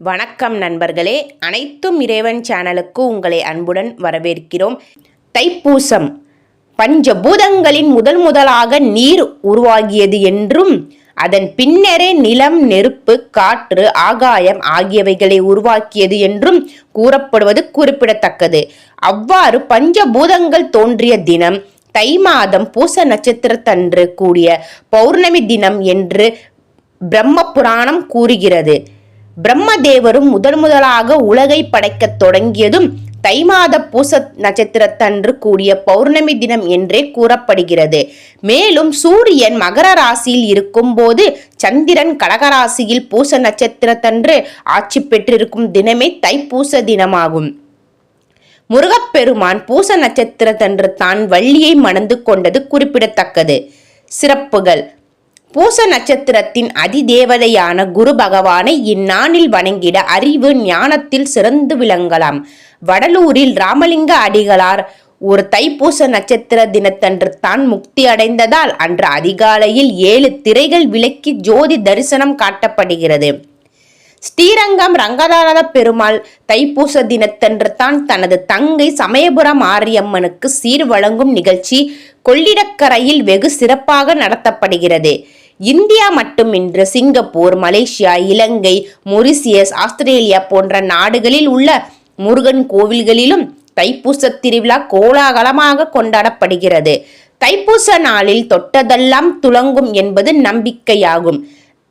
வணக்கம் நண்பர்களே. அனைத்தும் இறைவன் சேனலுக்கு உங்களை அன்புடன் வரவேற்கிறோம். தைப்பூசம். பஞ்சபூதங்களின் முதல் முதலாக நீர் உருவாகியது என்றும் அதன் பின்னரே நிலம் நெருப்பு காற்று ஆகாயம் ஆகியவைகளை உருவாக்கியது என்றும் கூறப்படுவது குறிப்பிடத்தக்கது. அவ்வாறு பஞ்சபூதங்கள் தோன்றிய தினம் தை மாதம் பூச நட்சத்திரத்தன்று கூடிய பௌர்ணமி தினம் என்று பிரம்ம புராணம் கூறுகிறது. பிரம்மதேவரும் முதன் முதலாக உலகை படைக்கத் தொடங்கியதும் தை மாத பூச நட்சத்திரத்தன்று கூடிய பௌர்ணமி தினம் என்றே கூறப்படுகிறது. மேலும் சூரியன் மகர ராசியில் இருக்கும்போது சந்திரன் கடகராசியில் பூச நட்சத்திரத்தன்று ஆட்சி பெற்றிருக்கும் தினமே தைப்பூச தினமாகும். முருகப்பெருமான் பூச நட்சத்திரத்தன்று தான் வள்ளியை மணந்து கொண்டது குறிப்பிடத்தக்கது. சிறப்புகள். பூச நட்சத்திரத்தின் அதிதேவதையான குரு பகவானை இந்நாளில் வணங்கிட அறிவு ஞானத்தில் சிறந்து விளங்கலாம். வடலூரில் ராமலிங்க அடிகளார் ஒரு தைப்பூச நட்சத்திர தினத்தன்று தான் முக்தி அடைந்ததால் அன்று அதிகாலையில் ஏழு திரைகள் விலக்கி ஜோதி தரிசனம் காட்டப்படுகிறது. ஸ்ரீரங்கம் ரங்கநாத பெருமாள் தைப்பூச தினத்தன்று தான் தனது தங்கை சமயபுரம் ஆரியம்மனுக்கு சீர் வழங்கும் நிகழ்ச்சி கொள்ளிடக்கரையில் வெகு சிறப்பாக நடத்தப்படுகிறது. இந்தியா மட்டுமின்றி Singapore Malaysia Ilangai Mauritius Australia போன்ற நாடுகளில் உள்ள முருகன் கோவில்களிலும் தைப்பூச திருவிழா கோலாகலமாக கொண்டாடப்படுகிறது. தைப்பூச நாளில் தொட்டதெல்லாம் துலங்கும் என்பது நம்பிக்கையாகும்.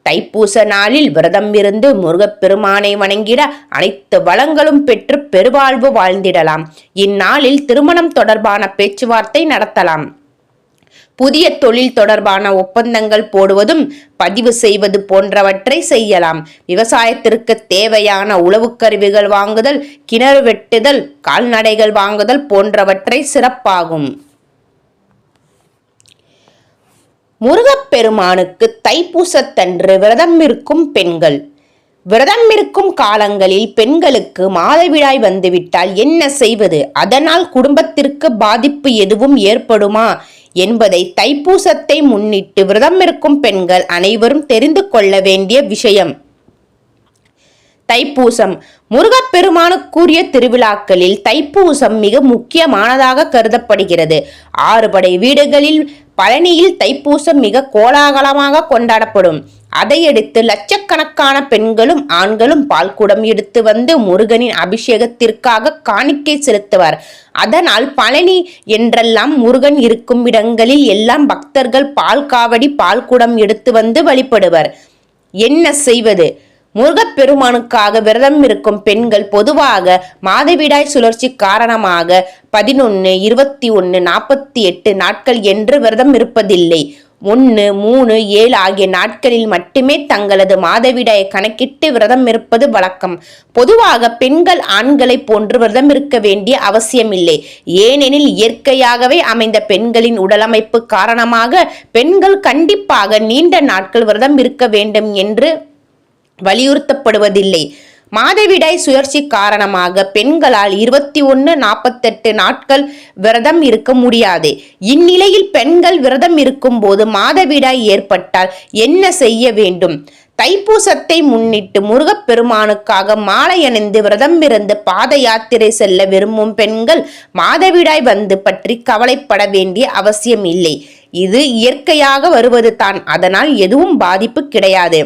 தைப்பூச நாளில் விரதம் இருந்து முருகப்பெருமானை வணங்கிட அனைத்து வளங்களும் பெற்று பெருவாழ்வு வாழ்ந்திடலாம். இந்நாளில் திருமணம் தொடர்பான பேச்சுவார்த்தை நடத்தலாம். புதிய தொழில் தொடர்பான ஒப்பந்தங்கள் போடுவதும் பதிவு செய்வது போன்றவற்றை செய்யலாம். விவசாயத்திற்கு தேவையான உழவுக்கருவிகள் வாங்குதல் கிணறு வெட்டுதல் கால்நடைகள் வாங்குதல் போன்றவற்றை சிறப்பாகும். முருகப்பெருமானுக்கு தைப்பூசத்தன்று விரதம் இருக்கும் பெண்கள். விரதம் இருக்கும் காலங்களில் பெண்களுக்கு மாதவிடாய் வந்துவிட்டால் என்ன செய்வது? அதனால் குடும்பத்திற்கு பாதிப்பு எதுவும் ஏற்படுமா? என்பதை தைப்பூசத்தை முன்னிட்டு விரதம் இருக்கும் பெண்கள் அனைவரும் தெரிந்து கொள்ள வேண்டிய விஷயம். தைப்பூசம். முருகப்பெருமானுக்குரிய திருவிழாக்களில் தைப்பூசம் மிக முக்கியமானதாக கருதப்படுகிறது. ஆறுபடை வீடுகளில் பழனியில் தைப்பூசம் மிக கோலாகலமாக கொண்டாடப்படும். அதையடுத்து லட்சக்கணக்கான பெண்களும் ஆண்களும் பால்குடம் எடுத்து வந்து முருகனின் அபிஷேகத்திற்காக காணிக்கை செலுத்துவர். அதனால் பழனி என்றெல்லாம் முருகன் இருக்கும் இடங்களில் எல்லாம் பக்தர்கள் பால் காவடி பால்குடம் எடுத்து வந்து வழிபடுவர். என்ன செய்வது? முருகப்பெருமானுக்காக விரதம் இருக்கும் பெண்கள் பொதுவாக மாதவிடாய் சுழற்சி காரணமாக பதினொன்று இருபத்தி ஒன்று நாற்பத்தி எட்டு நாட்கள் என்று விரதம் இருப்பதில்லை. ஒன்று மூணு ஏழு ஆகிய நாட்களில் மட்டுமே தங்களது மாதவிடாயை கணக்கிட்டு விரதம் இருப்பது வழக்கம். பொதுவாக பெண்கள் ஆண்களை போன்று விரதம் இருக்க வேண்டிய அவசியமில்லை. ஏனெனில் இயற்கையாகவே அமைந்த பெண்களின் உடலமைப்பு காரணமாக பெண்கள் கண்டிப்பாக நீண்ட நாட்கள் விரதம் இருக்க வேண்டும் என்று வலியுறுத்தப்படுவதில்லை. மாதவிடாய் சுழற்சி காரணமாக பெண்களால் இருபத்தி ஒன்று நாற்பத்தெட்டு நாட்கள் விரதம் இருக்க முடியாது. இந்நிலையில் பெண்கள் விரதம் இருக்கும் போது மாதவிடாய் ஏற்பட்டால் என்ன செய்ய வேண்டும்? தைப்பூசத்தை முன்னிட்டு முருகப்பெருமானுக்காக மாலை அணிந்து விரதம் இருந்து பாத யாத்திரை செல்ல விரும்பும் பெண்கள் மாதவிடாய் வந்து பற்றி கவலைப்பட வேண்டிய அவசியம் இல்லை. இது இயற்கையாக வருவது தான். அதனால் எதுவும் பாதிப்பு கிடையாது.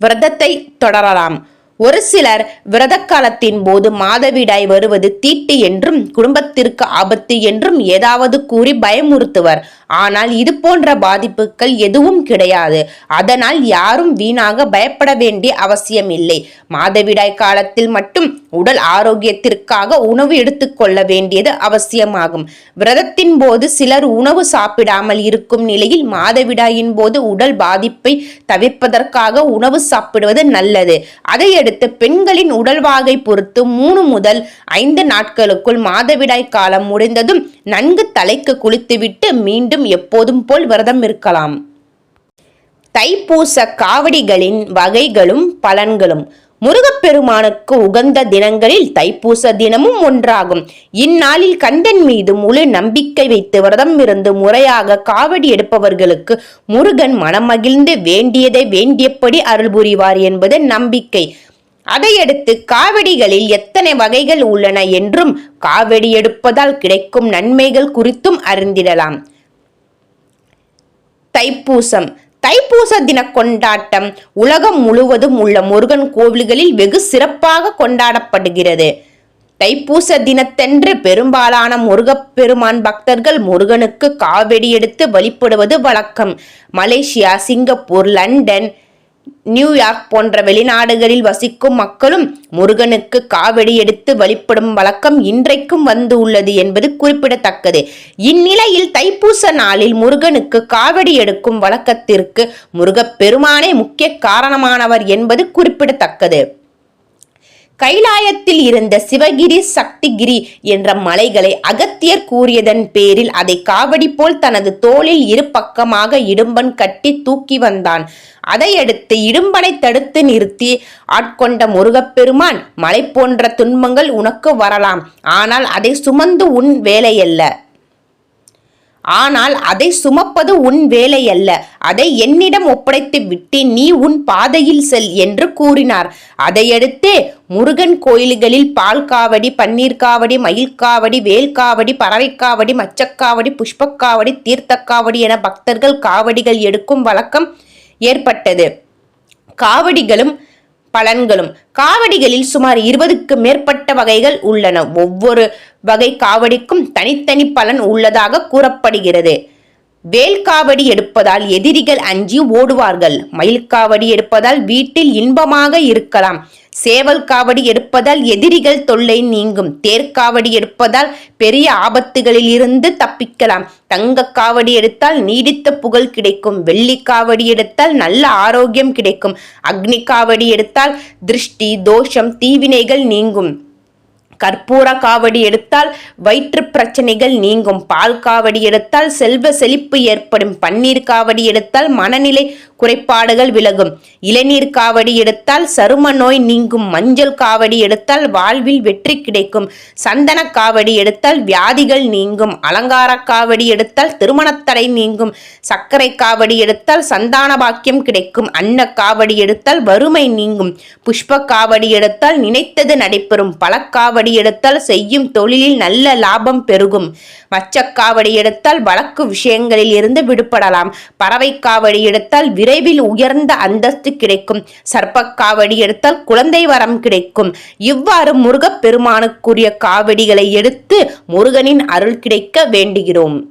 விரதத்தை தொடரலாம். ஒரு சிலர் விரத காலத்தின் போது மாதவிடாய் வருவது தீட்டு என்றும் குடும்பத்திற்கு ஆபத்து என்றும் ஏதாவது கூறி பயமுறுத்துவர். ஆனால் இது போன்ற பாதிப்புகள் எதுவும் கிடையாது. அதனால் யாரும் வீணாக பயப்பட வேண்டிய அவசியம் இல்லை. மாதவிடாய் காலத்தில் மட்டும் உடல் ஆரோக்கியத்திற்காக உணவு எடுத்துக்கொள்ள வேண்டியது அவசியமாகும். விரதத்தின் போது சிலர் உணவு சாப்பிடாமல் இருக்கும் நிலையில் மாதவிடாயின் போது உடல் பாதிப்பை தவிர்ப்பதற்காக உணவு சாப்பிடுவது நல்லது. அதை அடுத்து பெண்களின் உடல்வாகை பொறுத்து மூணு முதல் ஐந்து நாட்களுக்குள் மாதவிடாய் காலம் முடிந்ததும் நன்கு தலைக்கு குளித்துவிட்டு மீண்டும் எப்போதும் போல் விரதம் இருக்கலாம். தைப்பூச காவடிகளின் வகைகளும் பலன்களும். முருகப்பெருமானுக்கு உகந்த தினங்களில் தைப்பூச தினமும் ஒன்றாகும். இந்நாளில் கந்தன் மீது முழு நம்பிக்கை வைத்து விரதம் இருந்து முறையாக காவடி எடுப்பவர்களுக்கு முருகன் மனமகிழ்ந்து வேண்டியதை வேண்டியபடி அருள் புரிவார் என்பது நம்பிக்கை. அதையடுத்து காவடிகளில் எத்தனை வகைகள் உள்ளன என்றும் காவடி எடுப்பதால் கிடைக்கும் நன்மைகள் குறித்தும் அறிந்திடலாம். தைப்பூசம். தைப்பூச தின கொண்டாட்டம் உலகம் முழுவதும் உள்ள முருகன் கோவில்களில் வெகு சிறப்பாக கொண்டாடப்படுகிறது. தைப்பூச தினத்தன்று பெரும்பாலான முருகப்பெருமான் பக்தர்கள் முருகனுக்கு காவடி எடுத்து வழிபடுவது வழக்கம். மலேசியா சிங்கப்பூர் லண்டன் நியூயார்க் போன்ற வெளிநாடுகளில் வசிக்கும் மக்களும் முருகனுக்கு காவடி எடுத்து வழிபடும் வழக்கம் இன்றைக்கும் வந்து உள்ளது என்பது குறிப்பிடத்தக்கது. இந்நிலையில் தைப்பூச நாளில் முருகனுக்கு காவடி எடுக்கும் வழக்கத்திற்கு முருகப்பெருமானே முக்கிய காரணமானவர் என்பது குறிப்பிடத்தக்கது. கைலாயத்தில் இருந்த சிவகிரி சக்திகிரி என்ற மலைகளை அகத்தியர் கூறியதன் பேரில் அதை காவடி போல் தனது தோளில் இரு பக்கமாக இடும்பன் கட்டி தூக்கி வந்தான். அதையடுத்து இடும்பனை தடுத்து நிறுத்தி ஆட்கொண்ட முருகப்பெருமான் மலை போன்ற துன்பங்கள் உனக்கு வரலாம். ஆனால் அதை சுமந்து உன் வேலையல்ல. ஆனால் அதை சுமப்பது உன் வேலையல்ல. அதை என்னிடம் ஒப்படைத்து விட்டு நீ உன் பாதையில் செல் என்று கூறினார். அதையடுத்தே முருகன் கோயில்களில் பால் காவடி பன்னீர் காவடி மயில் காவடி பறவைக்காவடி மச்சக்காவடி புஷ்பக்காவடி தீர்த்தக்காவடி என பக்தர்கள் காவடிகள் எடுக்கும் வழக்கம் ஏற்பட்டது. காவடிகளும் பலன்களும். காவடிகளில் சுமார் இருபதுக்கு மேற்பட்ட வகைகள் உள்ளன. ஒவ்வொரு வகை காவடிக்கும் தனித்தனி பலன் உள்ளதாக கூறப்படுகிறது. வேல் காவடி எடுப்பதால் எதிரிகள் அஞ்சி ஓடுவார்கள். மயில் காவடி எடுப்பதால் வீட்டில் இன்பமாக இருக்கலாம். சேவல் காவடி எடுப்பதால் எதிரிகள் தொல்லை நீங்கும். தேர்காவடி எடுப்பதால் பெரிய ஆபத்துகளில் இருந்து தப்பிக்கலாம். தங்க காவடி எடுத்தால் நீடித்த புகழ் கிடைக்கும். வெள்ளி காவடி எடுத்தால் நல்ல ஆரோக்கியம் கிடைக்கும். அக்னி காவடி எடுத்தால் திருஷ்டி தோஷம் தீவினைகள் நீங்கும். கற்பூர காவடி எடுத்தால் வயிற்று பிரச்சனைகள் நீங்கும் பால் காவடி எடுத்தால் செல்வ செழிப்பு ஏற்படும் பன்னீர் காவடி எடுத்தால் மனநிலை குறைபாடுகள் விலகும் இளநீர் காவடி எடுத்தால் சரும நோய் நீங்கும் மஞ்சள் காவடி எடுத்தால் வாழ்வில் வெற்றி கிடைக்கும் சந்தன காவடி எடுத்தால் வியாதிகள் நீங்கும் அலங்கார காவடி எடுத்தால் திருமணத்தடை நீங்கும் சர்க்கரை காவடி எடுத்தால் சந்தான பாக்கியம் கிடைக்கும் அன்ன காவடி எடுத்தால் வறுமை நீங்கும் புஷ்ப காவடி எடுத்தால் நினைத்தது நடைபெறும் பழக்காவடி எடுத்தால் செய்யும் தொழிலில் நல்ல லாபம் பெருகும். மச்சக்காவடி எடுத்தால் வழக்கு விஷயங்களில் இருந்து விடுபடலாம். பறவை காவடி எடுத்தால் விரைவில் உயர்ந்த அந்தஸ்து கிடைக்கும். சர்ப்பக்காவடி எடுத்தால் குழந்தை வரம் கிடைக்கும். இவ்வாறு முருகப் பெருமானுக்குரிய காவடிகளை எடுத்து முருகனின் அருள் கிடைக்க வேண்டுகிறோம்.